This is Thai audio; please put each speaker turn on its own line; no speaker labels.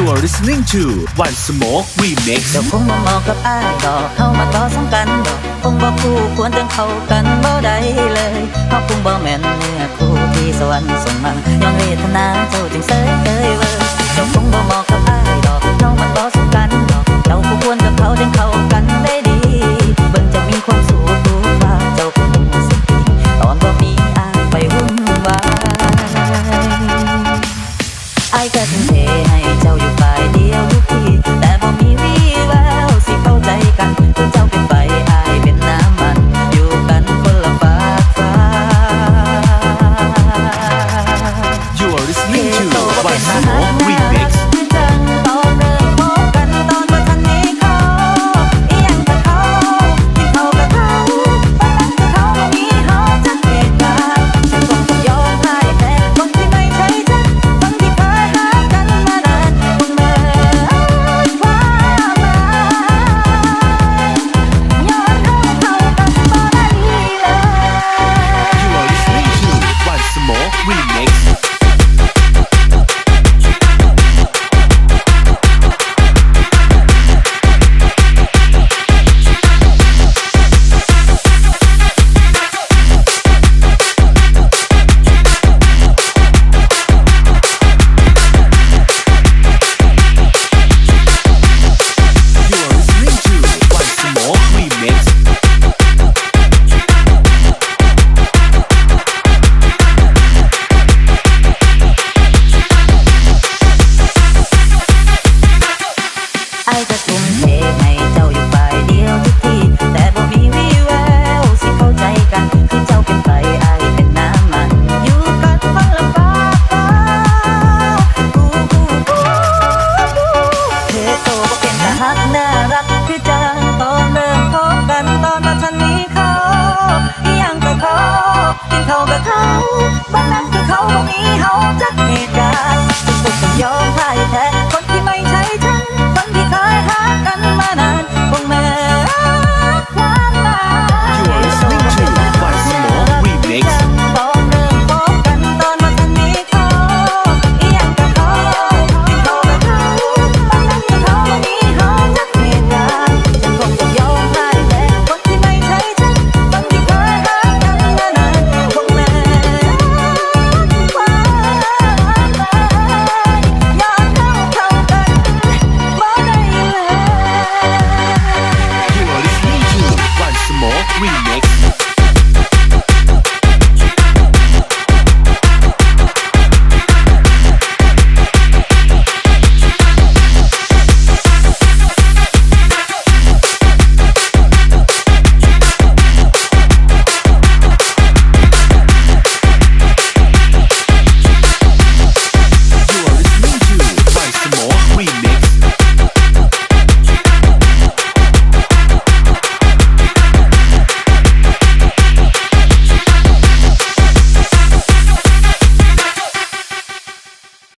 You are listening to One Smoke Remix
เดี๋ยวคงมามองกับอ้ายดอกเข้ามาต่อสองกันดอกคงบอกคู่ควรจังเข้ากันบ่ได้เลยเพราะคงบ่แม่นเนื้อคู่ที่สวรรค์ส่งมาย้อนเวทนาเจ้าจึงเสย hãy trao dù phải điều